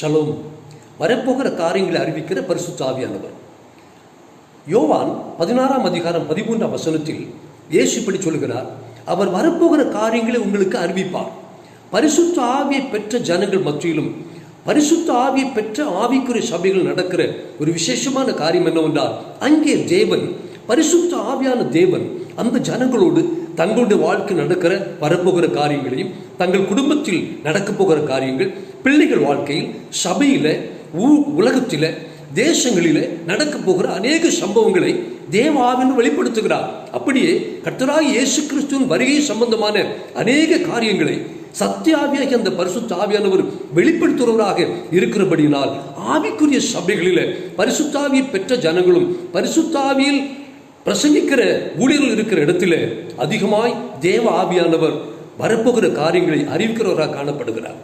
Shalom. வரப்போகிற காரியங்களை அறிவிக்கிற பரிசுத்த ஆவியானவர். யோவான் பதினாறாம் அதிகாரம் பதிமூன்றாம் வசனத்தில் இயேசு இப்படி சொல்கிறார் அவர் வரப்போகிற காரியங்களை உங்களுக்கு அறிவிப்பார். பரிசுத்த ஆவியை பெற்ற ஜனங்கள் மத்தியிலும் பரிசுத்த ஆவியை பெற்ற ஆவிக்குரிய சபைகள் நடக்கிற ஒரு விசேஷமான காரியம் என்னவென்றால் அங்கே தேவன் பரிசுத்த ஆவியான தேவன் அந்த ஜனங்களோடு தங்களுடைய வாழ்க்கை நடக்கிற வரப்போகிற காரியங்களையும் தங்கள் குடும்பத்தில் நடக்கப் போகிற காரியங்கள் பிள்ளைகள் வாழ்க்கையில் சபையில ஊ உலகத்தில தேசங்களில் நடக்க போகிற அநேக சம்பவங்களை தேவாவின் வெளிப்படுத்துகிறார். அப்படியே கர்த்தராக இயேசு கிறிஸ்துவின் வருகை சம்பந்தமான அநேக காரியங்களை சத்தியாவியாகி அந்த பரிசுத்த ஆவியானவர் வெளிப்படுத்துகிறவராக இருக்கிறபடியினால் ஆவிக்குரிய சபைகளில் பரிசுத்தாவியை பெற்ற ஜனங்களும் பரிசுத்தாவியில் பிரசங்கிக்கிற ஊழியர்கள் இருக்கிற இடத்துல அதிகமாய் தேவ ஆவியானவர் வரப்போகிற காரியங்களை அறிவிக்கிறவராக காணப்படுகிறார்.